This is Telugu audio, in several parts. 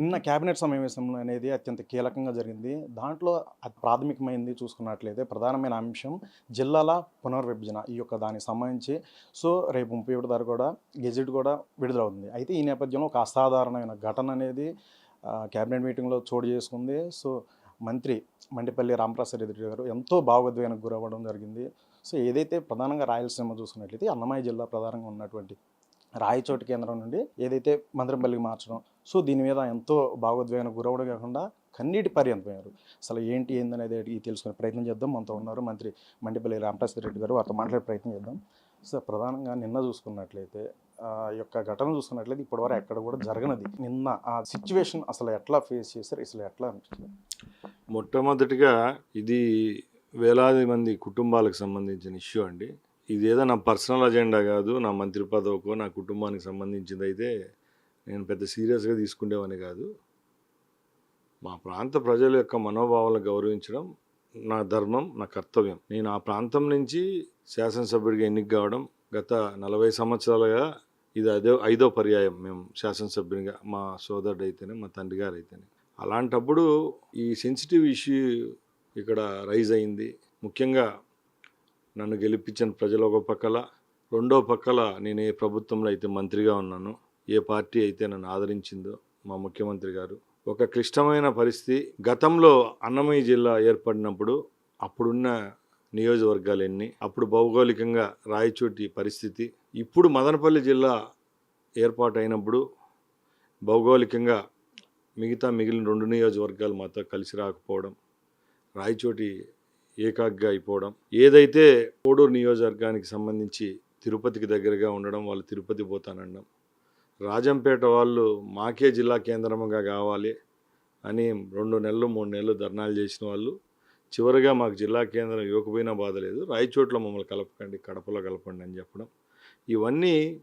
నిన్న కేబినెట్ సమావేశం అనేది అత్యంత కీలకంగా జరిగింది. దాంట్లో అతి ప్రాథమికమైనది చూసుకున్నట్లయితే ప్రధానమైన అంశం జిల్లాల పునర్విభజన ఈ యొక్క దానికి సంబంధించి. సో రేపు ముప్పై ఒకటి తారీఖు కూడా గెజెట్ కూడా విడుదలవుతుంది. అయితే ఈ నేపథ్యంలో ఒక అసాధారణమైన ఘటన అనేది కేబినెట్ మీటింగ్లో చోటు చేసుకుంది. సో మంత్రి మండిపల్లి రామప్రసాద్ రెడ్డి గారు ఎంతో భావోద్వేగానికి గురవ్వడం జరిగింది. సో ఏదైతే ప్రధానంగా రాయలసీమ చూసుకున్నట్లయితే అన్నమయ్య జిల్లా ప్రధానంగా ఉన్నటువంటి రాయచోటి కేంద్రం నుండి ఏదైతే మంత్రంపల్లికి మార్చడం సో దీని మీద ఎంతో భావోద్వేగానికి గురవడం కాకుండా కన్నీటి పర్యంతమయ్యారు. అసలు ఏంటి ఏందనేది తెలుసుకునే ప్రయత్నం చేద్దాం. మనతో ఉన్నారు మంత్రి మండిపల్లి రామప్రసాద్ రెడ్డి గారు. వారితో మాట్లాడే ప్రయత్నం చేద్దాం. సో ప్రధానంగా నిన్న చూసుకున్నట్లయితే ఆ యొక్క ఘటన చూసుకున్నట్లయితే ఇప్పటివరకు ఎక్కడ కూడా జరగనది. నిన్న ఆ సిచ్యువేషన్ అసలు ఎట్లా ఫేస్ చేశారు? అసలు ఎట్లా మొట్టమొదటిగా ఇది వేలాది మంది కుటుంబాలకు సంబంధించిన ఇష్యూ అండి. ఇది ఏదో నా పర్సనల్ అజెండా కాదు నా మంత్రి పదవికో నా కుటుంబానికి సంబంధించింది అయితే నేను పెద్ద సీరియస్గా తీసుకునేవాని కాదు. మా ప్రాంత ప్రజల యొక్క మనోభావాలను గౌరవించడం నా ధర్మం నా కర్తవ్యం. నేను ఆ ప్రాంతం నుంచి శాసనసభ్యుడిగా ఎన్నిక కావడం గత నలభై సంవత్సరాలుగా ఇది అదే ఐదో పర్యాయం మేము శాసనసభ్యునిగా మా సోదరుడు అయితేనే మా తండ్రి గారు అయితేనే. అలాంటప్పుడు ఈ సెన్సిటివ్ ఇష్యూ ఇక్కడ రైజ్ అయింది. ముఖ్యంగా నన్ను గెలిపించిన ప్రజలు ఒక పక్కల రెండో పక్కల నేను ఏ ప్రభుత్వంలో అయితే మంత్రిగా ఉన్నాను ఏ పార్టీ అయితే నన్ను ఆదరించిందో మా ముఖ్యమంత్రి గారు ఒక క్లిష్టమైన పరిస్థితి. గతంలో అన్నమయ్య జిల్లా ఏర్పడినప్పుడు అప్పుడున్న నియోజకవర్గాలు ఎన్ని అప్పుడు భౌగోళికంగా రాయచోటి పరిస్థితి. ఇప్పుడు మదనపల్లి జిల్లా ఏర్పాటు అయినప్పుడు భౌగోళికంగా మిగతా మిగిలిన రెండు నియోజకవర్గాలు మాతో కలిసి రాకపోవడం రాయచోటి ఏకాగ్గా అయిపోవడం ఏదైతే కోడూరు నియోజకవర్గానికి సంబంధించి తిరుపతికి దగ్గరగా ఉండడం వాళ్ళు తిరుపతి పోతానడం రాజంపేట వాళ్ళు మాకే జిల్లా కేంద్రంగా కావాలి అని రెండు నెలలు మూడు నెలలు ధర్నాలు చేసిన వాళ్ళు. చివరిగా మాకు జిల్లా కేంద్రం ఇవ్వకపోయినా బాధ లేదు. రాయచోట్ల మమ్మల్ని కలపకండి కడపలో కలపండి అని చెప్పడం. ఇవన్నీ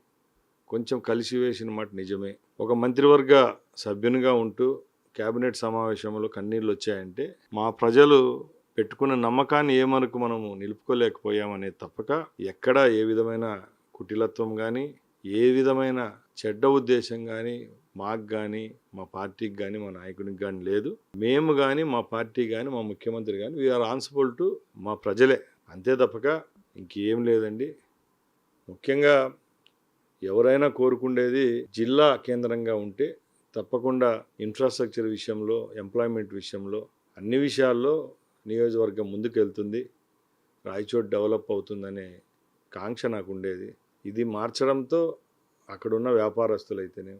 కొంచెం కలిసి వేసిన మాట నిజమే. ఒక మంత్రివర్గ సభ్యునిగా ఉంటూ కేబినెట్ సమావేశంలో కన్నీళ్ళు వచ్చాయంటే మా ప్రజలు పెట్టుకున్న నమ్మకాన్ని ఏ మనము నిలుపుకోలేకపోయామనేది తప్పక ఎక్కడా ఏ విధమైన కుటిలత్వం కానీ ఏ విధమైన చెడ్డ ఉద్దేశం కానీ మాకు కానీ మా పార్టీకి కానీ మా నాయకునికి కానీ లేదు. మేము కానీ మా పార్టీ కానీ మా ముఖ్యమంత్రి కానీ వీఆర్ ఆన్సిబుల్ టు మా ప్రజలే. అంతే తప్పక ఇంకేం లేదండి. ముఖ్యంగా ఎవరైనా కోరుకుండేది జిల్లా కేంద్రంగా ఉంటే తప్పకుండా ఇన్ఫ్రాస్ట్రక్చర్ విషయంలో ఎంప్లాయ్మెంట్ విషయంలో అన్ని విషయాల్లో నియోజకవర్గం ముందుకెళ్తుంది. రాయచోట్ డెవలప్ అవుతుందనే కాంక్ష నాకు ఉండేది. ఇది మార్చడంతో అక్కడున్న వ్యాపారస్తులైతేనే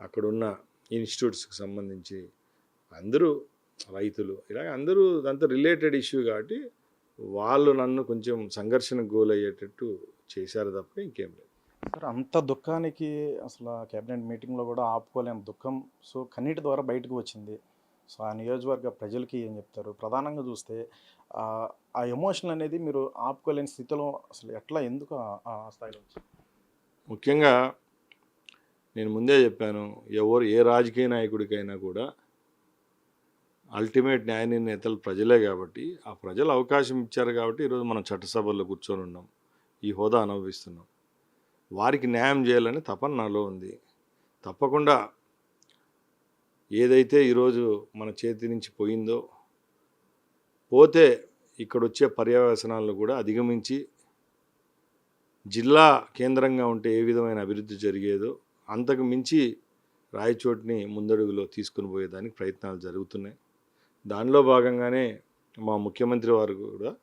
అక్కడున్న ఇన్స్టిట్యూట్స్కి సంబంధించి అందరూ రైతులు ఇలా అందరూ దాంతో రిలేటెడ్ ఇష్యూ కాబట్టి వాళ్ళు నన్ను కొంచెం సంఘర్షణకు గోలయ్యేటట్టు చేశారు తప్ప ఇంకేం లేదు. సార్ అంత దుఃఖానికి అసలు కేబినెట్ మీటింగ్లో కూడా ఆపుకోలేని దుఃఖం. సో కన్నీటి ద్వారా బయటకు వచ్చింది. సో ఆ నియోజకవర్గ ప్రజలకి ఏం చెప్తారు? ప్రధానంగా చూస్తే ఆ, ఎమోషన్ అనేది మీరు ఆపుకోలేని స్థితిలో అసలు ఎట్లా ఎందుకు ఆ- ఆ స్థాయిలో వచ్చింది ముఖ్యంగా నేను ముందే చెప్పాను ఎవరు ఏ రాజకీయ నాయకుడికైనా కూడా అల్టిమేట్ న్యాయ నిర్ణేతలు ప్రజలే కాబట్టి ఆ ప్రజలు అవకాశం ఇచ్చారు కాబట్టి ఈరోజు మనం చట్టసభల్లో కూర్చొని ఉన్నాం ఈ హోదా అనుభవిస్తున్నాం. వారికి న్యాయం చేయాలని తపన నాలో ఉంది. తప్పకుండా ఏదైతే ఈరోజు మన చేతి నుంచి పోయిందో పోతే ఇక్కడ వచ్చే పర్యవసనాలను కూడా అధిగమించి జిల్లా కేంద్రంగా ఉంటే ఏ విధమైన అభివృద్ధి జరిగేదో అంతకు మించి రాయచోటిని ముందడుగులో తీసుకుని పోయేదానికి ప్రయత్నాలు జరుగుతున్నాయి. దానిలో భాగంగానే మా ముఖ్యమంత్రి వారు కూడా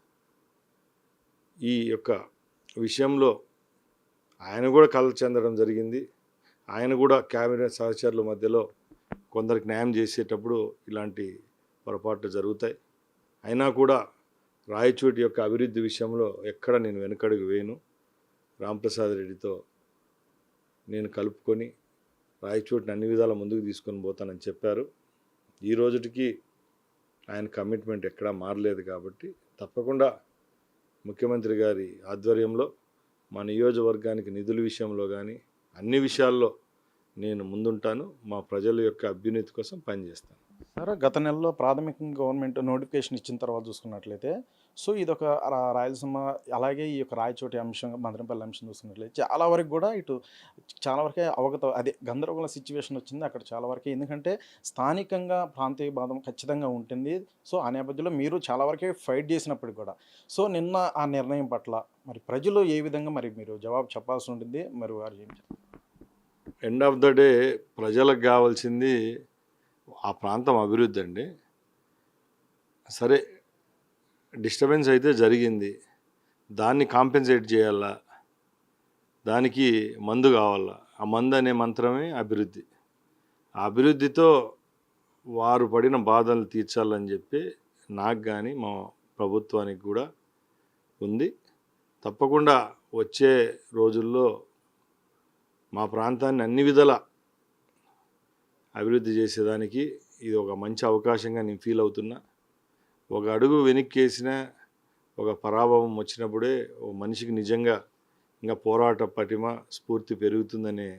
ఈ యొక్క విషయంలో ఆయన కూడా కళ చెందడం జరిగింది. ఆయన కూడా క్యాబినెట్ సహచరుల మధ్యలో కొందరికి న్యాయం చేసేటప్పుడు ఇలాంటి పొరపాట్లు జరుగుతాయి. అయినా కూడా రాయచోటి యొక్క అభివృద్ధి విషయంలో ఎక్కడ నేను వెనుకడుగు వేయను. రాంప్రసాద్ రెడ్డితో నేను కలుపుకొని రాయచోటిని అన్ని విధాల ముందుకు తీసుకొని పోతానని చెప్పారు. ఈ రోజుటికి ఆయన కమిట్మెంట్ ఎక్కడా మారలేదు కాబట్టి తప్పకుండా ముఖ్యమంత్రి గారి ఆధ్వర్యంలో మా నియోజకవర్గానికి నిధుల విషయంలో కానీ అన్ని విషయాల్లో నేను ముందుంటాను. మా ప్రజల యొక్క అభ్యున్నతి కోసం పనిచేస్తాను. సార్ గత నెలలో ప్రాథమికంగా గవర్నమెంట్ నోటిఫికేషన్ ఇచ్చిన తర్వాత చూసుకున్నట్లయితే సో ఇదొక ఒక రాయలసీమ అలాగే ఈ యొక్క రాయచోటి అంశం మదనపల్లి అంశం చూసుకున్నట్లయితే చాలా వరకు కూడా ఇటు చాలా వరకే అవగత అదే గందరగోళ సిచ్యువేషన్ వచ్చింది అక్కడ చాలా వరకే. ఎందుకంటే స్థానికంగా ప్రాంతీయ బాధం ఖచ్చితంగా ఉంటుంది. సో ఆ నేపథ్యంలో మీరు చాలా వరకే ఫైట్ చేసినప్పటికి కూడా సో నిన్న ఆ నిర్ణయం పట్ల మరి ప్రజలు ఏ విధంగా మరి మీరు జవాబు చెప్పాల్సి ఉంటుంది? మరి వారు ఏం ఎండ్ ఆఫ్ ద డే ప్రజలకు కావాల్సింది ఆ ప్రాంతం అభివృద్ధి అండి. సరే డిస్టర్బెన్స్ అయితే జరిగింది. దాన్ని కాంపెన్సేట్ చేయాలా? దానికి మందు కావాలా? ఆ మందు అనే మంత్రమే అభివృద్ధి. ఆ అభివృద్ధితో వారు పడిన బాధలు తీర్చాలని చెప్పి నాకు కానీ మా ప్రభుత్వానికి కూడా ఉంది. తప్పకుండా వచ్చే రోజుల్లో మా ప్రాంతాన్ని అన్ని విధాల అభివృద్ధి చేసేదానికి ఇది ఒక మంచి అవకాశంగా నేను ఫీల్ అవుతున్నా. ఒక అడుగు వెనక్కేసిన ఒక పరాభవం వచ్చినప్పుడే ఓ మనిషికి నిజంగా ఇంకా పోరాట పటిమ స్ఫూర్తి పెరుగుతుందనే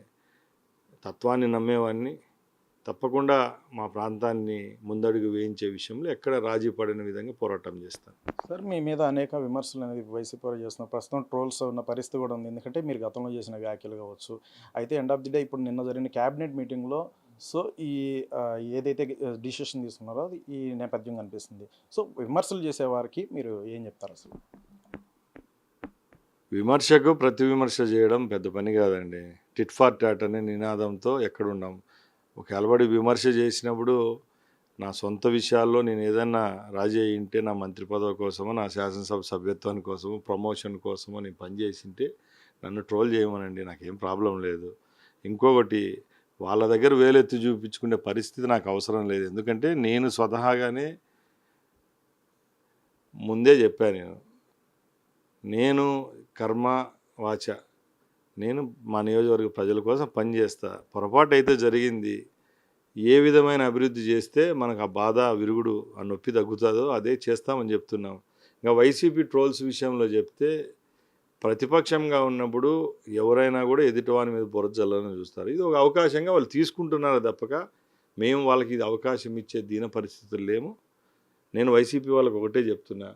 తత్వాన్ని నమ్మేవాడిని. తప్పకుండా మా ప్రాంతాన్ని ముందడుగు వేయించే విషయంలో ఎక్కడ రాజీ పడిన విధంగా పోరాటం చేస్తాను. సార్ మీ మీద అనేక విమర్శలు అనేది వైసీపీ వారు చేస్తున్నారు ప్రస్తుతం ట్రోల్స్ ఉన్న పరిస్థితి కూడా ఉంది. ఎందుకంటే మీరు గతంలో చేసిన వ్యాఖ్యలు కావచ్చు. అయితే ఎండ్ ఆఫ్ ది డే ఇప్పుడు నిన్న జరిగిన క్యాబినెట్ మీటింగ్లో సో ఈ ఏదైతే డిసిషన్ తీసుకున్నారో అది ఈ నేపథ్యం కనిపిస్తుంది సో విమర్శలు చేసేవారికి మీరు ఏం చెప్తారు అసలు? విమర్శకు ప్రతి విమర్శ చేయడం పెద్ద పని కాదండి. టిట్ ఫార్ టాట్ అనే నినాదంతో ఎక్కడున్నాం? ఒక అలబడి విమర్శ చేసినప్పుడు నా సొంత విషయాల్లో నేను ఏదైనా రాజీ అయి ఉంటే నా మంత్రి పదవి కోసమో నా శాసనసభ సభ్యత్వాని కోసమో ప్రమోషన్ కోసమో నేను పనిచేసింటే నన్ను ట్రోల్ చేయమనండి. నాకేం ప్రాబ్లం లేదు. ఇంకొకటి వాళ్ళ దగ్గర వేలెత్తి చూపించుకునే పరిస్థితి నాకు అవసరం లేదు. ఎందుకంటే నేను స్వతహాగానే ముందే చెప్పాను నేను. నేను కర్మ వాచ నేను మా నియోజకవర్గ ప్రజల కోసం పనిచేస్తా పొరపాటు అయితే జరిగింది ఏ విధమైన అభివృద్ధి చేస్తే మనకు ఆ బాధ విరుగుడు ఆ నొప్పి తగ్గుతుందో అదే చేస్తామని చెప్తున్నాం. ఇంకా వైసీపీ ట్రోల్స్ విషయంలో చెప్తే ప్రతిపక్షంగా ఉన్నప్పుడు ఎవరైనా కూడా ఎదుటివాని మీద బురద చూస్తారు. ఇది ఒక అవకాశంగా వాళ్ళు తీసుకుంటున్నారు తప్పక. మేము వాళ్ళకి ఇది అవకాశం ఇచ్చే దీన పరిస్థితులు లేము నేను వైసీపీ వాళ్ళకి ఒకటే చెప్తున్నా.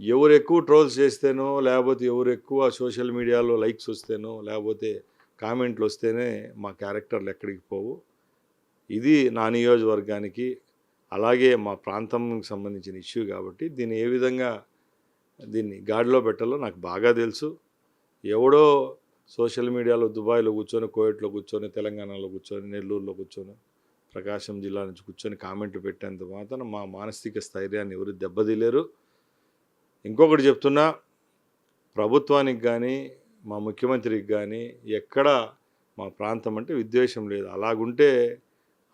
ఎవరు ఎక్కువ ట్రోల్స్ చేస్తేనో లేకపోతే ఎవరు ఎక్కువ సోషల్ మీడియాలో లైక్స్ వస్తేనో లేకపోతే కామెంట్లు వస్తేనే మా క్యారెక్టర్లు ఎక్కడికి పోవు. ఇది నా నియోజకవర్గానికి అలాగే మా ప్రాంతంకి సంబంధించిన ఇష్యూ కాబట్టి దీన్ని ఏ విధంగా దీన్ని గాడిలో పెట్టాలో నాకు బాగా తెలుసు. ఎవడో సోషల్ మీడియాలో దుబాయ్లో కూర్చొని కోయట్లో కూర్చొని తెలంగాణలో కూర్చొని నెల్లూరులో కూర్చొని ప్రకాశం జిల్లా నుంచి కూర్చొని కామెంట్లు పెట్టేంత మాత్రం మా మానసిక స్థైర్యాన్ని ఎవరు దెబ్బతీలేరు ఇంకొకటి చెప్తున్నా ప్రభుత్వానికి కానీ మా ముఖ్యమంత్రికి కానీ ఎక్కడ మా ప్రాంతం అంటే విద్వేషం లేదు. అలాగుంటే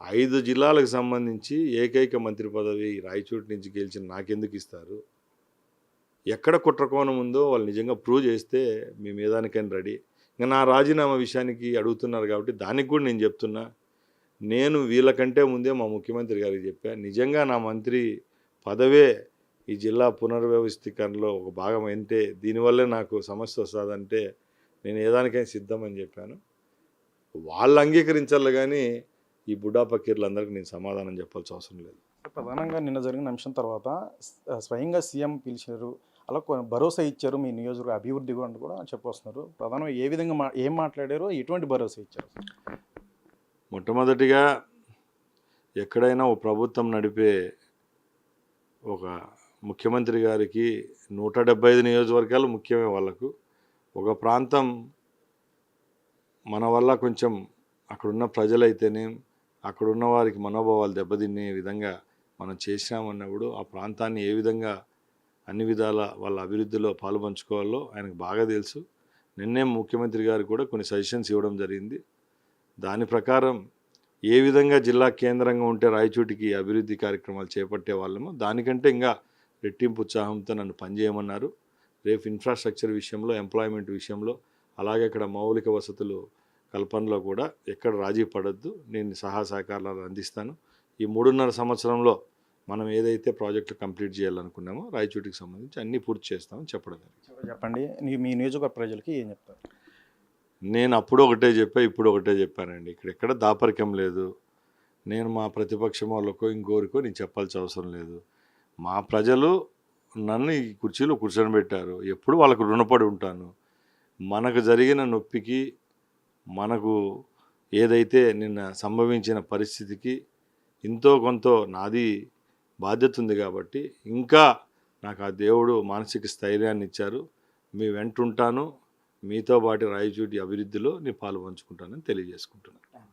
ఐదు జిల్లాలకు సంబంధించి ఏకైక మంత్రి పదవి రాయచూటి నుంచి గెలిచిన నాకెందుకు ఇస్తారు? ఎక్కడ కుట్రకోణం ఉందో వాళ్ళు నిజంగా ప్రూవ్ చేస్తే మేము ఏదానికైనా రెడీ ఇంకా నా రాజీనామా విషయానికి అడుగుతున్నారు కాబట్టి దానికి కూడా నేను చెప్తున్నా. నేను వీళ్ళకంటే ముందే మా ముఖ్యమంత్రి గారికి చెప్పాను నిజంగా నా మంత్రి పదవే ఈ జిల్లా పునర్వ్యవస్థీకరణలో ఒక భాగం అయితే దీనివల్లే నాకు సమస్య వస్తుందంటే నేను ఏదానికైనా సిద్ధమని చెప్పాను. వాళ్ళు అంగీకరించాలి కానీ ఈ బుడ్డా పకీర్లందరికీ నేను సమాధానం చెప్పాల్సిన అవసరం లేదు. ప్రధానంగా నిన్న జరిగిన అంశం తర్వాత స్వయంగా సీఎం పిలిచారు. అలా కొ- భరోసా ఇచ్చారు మీ నియోజకవర్గ అభివృద్ధి గురించి కూడా చెప్పొస్తున్నారు. ప్రధానంగా ఏ విధంగా మా ఏం మాట్లాడారో ఎటువంటి భరోసా ఇచ్చారు? మొట్టమొదటిగా ఎక్కడైనా ఓ ప్రభుత్వం నడిపే ఒక ముఖ్యమంత్రి గారికి నూట డెబ్బై ఐదు నియోజకవర్గాలు ముఖ్యమే వాళ్ళకు. ఒక ప్రాంతం మన వల్ల కొంచెం అక్కడున్న ప్రజలైతేనే అక్కడున్న వారికి మనోభావాలు దెబ్బతినే విధంగా మనం చేసినామన్నప్పుడు ఆ ప్రాంతాన్ని ఏ విధంగా అన్ని విధాల వాళ్ళ అభివృద్ధిలో పాలుపంచుకోవాలో ఆయనకు బాగా తెలుసు. నిన్నే ముఖ్యమంత్రి గారు కూడా కొన్ని సజెషన్స్ ఇవ్వడం జరిగింది. దాని ప్రకారం ఏ విధంగా జిల్లా కేంద్రంగా ఉంటే రాయచోటికి అభివృద్ధి కార్యక్రమాలు చేపట్టే వాళ్ళమో దానికంటే ఇంకా రెట్టింపు ఉత్సాహంతో నన్ను పనిచేయమన్నారు. రేపు ఇన్ఫ్రాస్ట్రక్చర్ విషయంలో ఎంప్లాయ్మెంట్ విషయంలో అలాగే ఇక్కడ మౌలిక వసతులు కల్పనలో కూడా ఎక్కడ రాజీ పడద్దు. నేను సహా సహకారాలు అందిస్తాను. ఈ మూడున్నర సంవత్సరంలో మనం ఏదైతే ప్రాజెక్టులు కంప్లీట్ చేయాలనుకున్నామో రాయచోటికి సంబంధించి అన్నీ పూర్తి చేస్తామని చెప్పడం జరిగింది. చెప్పండి మీ నియోజకవర్గ ప్రజలకి ఏం చెప్తారు? నేను అప్పుడు ఒకటే చెప్పా ఇప్పుడు ఒకటే చెప్పానండి. ఇక్కడ ఎక్కడ దాపరికం లేదు. నేను మా ప్రతిపక్షం వాళ్ళకో ఇంకోరికో నేను చెప్పాల్సిన అవసరం లేదు. మా ప్రజలు నన్ను ఈ కుర్చీలో కూర్చొని ఎప్పుడు వాళ్ళకు రుణపడి ఉంటాను. మనకు జరిగిన నొప్పికి మనకు ఏదైతే నిన్న సంభవించిన పరిస్థితికి ఎంతో కొంత నాది బాధ్యత ఉంది కాబట్టి ఇంకా నాకు ఆ దేవుడు మానసిక స్థైర్యాన్ని ఇచ్చారు. మీ వెంటుంటాను మీతో పాటు రాయచూటి అభివృద్ధిలో నేను పాలు పంచుకుంటానని తెలియజేసుకుంటున్నాను.